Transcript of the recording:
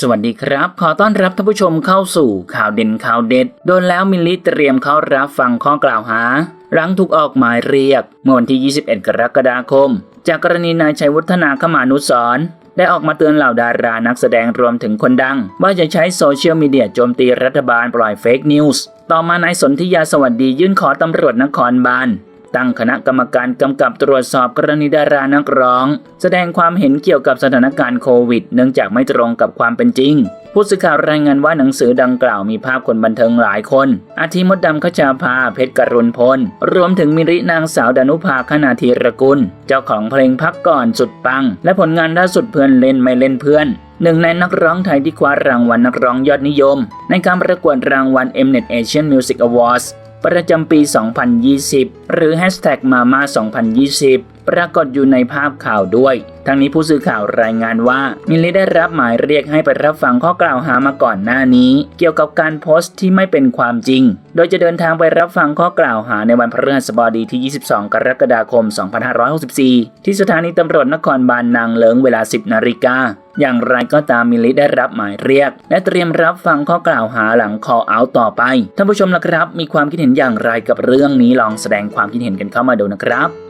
สวัสดีครับ ขอต้อนรับท่านผู้ชมเข้าสู่ข่าวเด่นข่าวเด็ด โดนแล้วมิลลิเตรียมเข้ารับฟังข้อกล่าวหา หลังถูกออกหมายเรียก เมื่อวันที่ 21 กรกฎาคม จากกรณีนายชัยวุฒนาขมานุสรณ์ได้ออกมาเตือนเหล่าดารานักแสดงรวมถึงคนดัง ว่าจะใช้โซเชียลมีเดียโจมตีรัฐบาลปล่อยเฟกนิวส์ต่อมานายสนธิยาสวัสดียื่นขอตำรวจนครบาล ตั้งคณะกรรมการกำกับตรวจสอบกรณีดารานักร้อง แสดงความเห็นเกี่ยวกับสถานการณ์โควิด เนื่องจากไม่ตรงกับความเป็นจริง ผู้สื่อข่าวรายงานว่าหนังสือดังกล่าวมีภาพคนบันเทิงหลายคน อาทิมดดำขจาภา เพชรกรุณพล รวมถึงมิรินางสาวดานุภาคณาธีรกุล เจ้าของเพลงพักก่อนสุดปัง และผลงานล่าสุดเพื่อนเล่นไม่เล่นเพื่อนหนึ่งในนักร้องไทยที่คว้ารางวัลนักร้องยอดนิยม ในการประกวดรางวัล Mnet Asian Music Awards ประจำปี 2020 หรือ Hashtag Mama 2020 ปรากฏอยู่ในภาพข่าวด้วย ทั้งนี้ผู้สื่อข่าวรายงานว่ามิลลิได้รับหมายเรียกให้ไปรับฟังข้อกล่าวหามาก่อนหน้านี้ เกี่ยวกับการโพสต์ที่ไม่เป็นความจริง โดยจะเดินทางไปรับฟังข้อกล่าวหาในวันพฤหัสบดีที่ 22 กรกฎาคม 2564 ที่สถานีตำรวจนครบาลนางเลิงเวลา 10 นาฬิกาอย่างไรก็ตามมิลิได้รับหมายเรียก และเตรียมรับฟังข้อกล่าวหาหลัง call out ต่อไปท่านผู้ชมละครับ มีความคิดเห็นอย่างไรกับเรื่องนี้ลองแสดงความคิดเห็นกันเข้ามาดูนะครับ